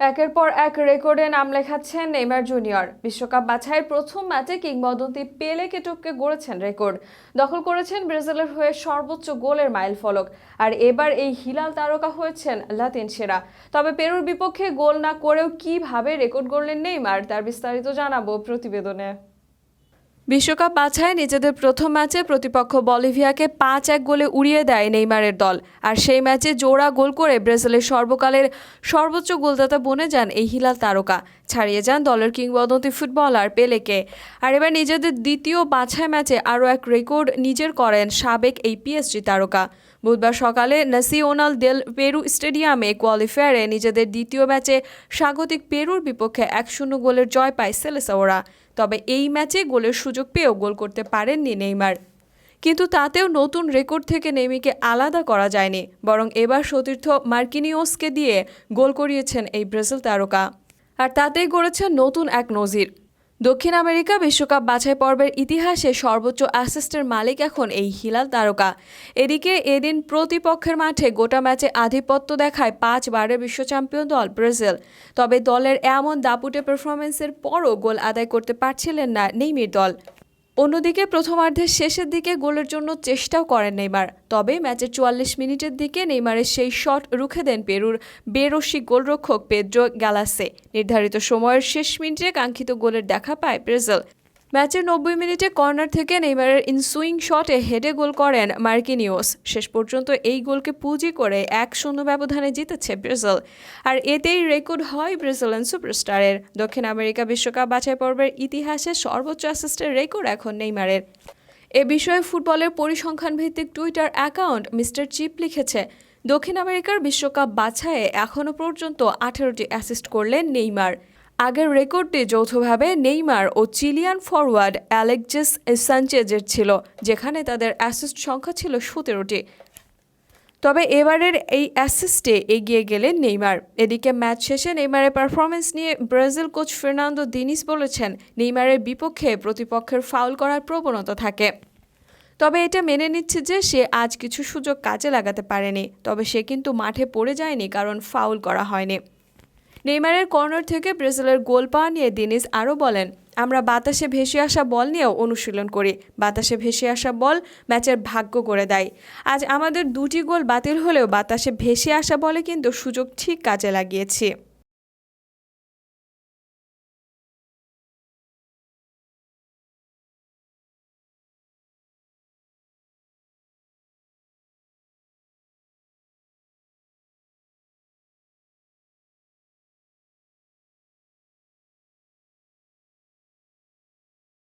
একের পর এক রেকর্ডে নাম লেখাচ্ছেন নেইমার জুনিয়র। বিশ্বকাপ বাছাইয়ের প্রথম ম্যাচে কিংবদন্তি পেলেকে টুককে গড়েছেন রেকর্ড। দখল করেছেন ব্রাজিলের হয়ে সর্বোচ্চ গোলের মাইল ফলক। আর এবার এই হিলাল তারকা হয়েছেন লাতিন সেরা। তবে পেরুর বিপক্ষে গোল না করেও কীভাবে রেকর্ড গড়লেন নেইমার, তার বিস্তারিত জানাব প্রতিবেদনে। বিশ্বকাপ বাছায় নিজেদের প্রথম ম্যাচে প্রতিপক্ষ বলিভিয়াকে পাঁচ এক গোলে উড়িয়ে দেয় নেইমারের দল। আর সেই ম্যাচে জোড়া গোল করে ব্রাজিলের সর্বকালের সর্বোচ্চ গোলদাতা বনে যান এই হিলাল তারকা। ছাড়িয়ে যান দলের কিংবদন্তি ফুটবলার পেলেকে। আর এবার নিজেদের দ্বিতীয় বাছাই ম্যাচে আরও এক রেকর্ড নিজের করেন সাবেক এই পিএসজি তারকা। বুধবার সকালে নাসিওনাল দেল পেরু স্টেডিয়ামে কোয়ালিফায়ারে নিজেদের দ্বিতীয় ম্যাচে স্বাগতিক পেরুর বিপক্ষে এক শূন্য গোলের জয় পায় সেলেসাওরা। তবে এই ম্যাচে গোলের সুযোগ পেয়েও গোল করতে পারেননি নেইমার। কিন্তু তাতেও নতুন রেকর্ড থেকে নেইমিকে আলাদা করা যায়নি, বরং এবার সতীর্থ মার্কিনিওসকে দিয়ে গোল করিয়েছেন এই ব্রাজিল তারকা। আর তাতেই গড়েছেন নতুন এক নজির। দক্ষিণ আমেরিকা বিশ্বকাপ বাছাই পর্বের ইতিহাসে সর্বোচ্চ অ্যাসিস্টের মালিক এখন এই হিলাল তারকা। এদিকে এদিন প্রতিপক্ষের মাঠে গোটা ম্যাচে আধিপত্য দেখায় পাঁচবারের বিশ্ব চ্যাম্পিয়ন দল ব্রাজিল। তবে দলের এমন দাপুটে পারফরমেন্সের পরও গোল আদায় করতে পারছিলেন না নেইমির দল। অন্যদিকে প্রথমার্ধের শেষের দিকে গোলের জন্য চেষ্টাও করেন নেইমার। তবে ম্যাচের চুয়াল্লিশ মিনিটের দিকে নেইমারের সেই শট রুখে দেন পেরুর বেরসি গোলরক্ষক পেদ্রো গ্যালাসে। নির্ধারিত সময়ের শেষ মিনিটে কাঙ্ক্ষিত গোলের দেখা পায় ব্রাজিল। ম্যাচের নব্বই মিনিটে কর্নার থেকে নেইমারের ইনসুইং শটে হেডে গোল করেন মার্কিনিওস। শেষ পর্যন্ত এই গোলকে পুঁজি করে এক শূন্য ব্যবধানে জিতেছে ব্রাজিল। আর এতেই রেকর্ড হয় ব্রাজিলিয়ান সুপারস্টারের। দক্ষিণ আমেরিকা বিশ্বকাপ বাছাই পর্বের ইতিহাসে সর্বোচ্চ অ্যাসিস্টের রেকর্ড এখন নেইমারের। এ বিষয়ে ফুটবলের পরিসংখ্যান ভিত্তিক টুইটার অ্যাকাউন্ট মিস্টার চিপ লিখেছে, দক্ষিণ আমেরিকার বিশ্বকাপ বাছাইয়ে এখনও পর্যন্ত আঠেরোটি অ্যাসিস্ট করলেন নেইমার। আগের রেকর্ডটি যৌথভাবে নেইমার ও চিলিয়ান ফরওয়ার্ড অ্যালেক্সিস সানচেজের ছিল, যেখানে তাদের অ্যাসিস্ট সংখ্যা ছিল সতেরোটি। তবে এবারের এই অ্যাসিস্টে এগিয়ে গেলেন নেইমার। এদিকে ম্যাচ শেষে নেইমারের পারফরমেন্স নিয়ে ব্রাজিল কোচ ফের্নান্দো দিনিস বলেছেন, নেইমারের বিপক্ষে প্রতিপক্ষের ফাউল করার প্রবণতা থাকে। তবে এটা মেনে নিচ্ছে যে সে আজ কিছু সুযোগ কাজে লাগাতে পারেনি, তবে সে কিন্তু মাঠে পড়ে যায়নি কারণ ফাউল করা হয়নি। নেইমারের কর্নার থেকে ব্রাজিলের গোল পাওয়া নিয়ে দিনিস আরও বলেন, আমরা বাতাসে ভেসে আসা বল নিয়েও অনুশীলন করি। বাতাসে ভেসে আসা বল ম্যাচের ভাগ্য করে দেয়। আজ আমাদের দুটি গোল বাতিল হলেও বাতাসে ভেসে আসা বলে কিন্তু সুযোগ ঠিক কাজে লাগিয়েছি।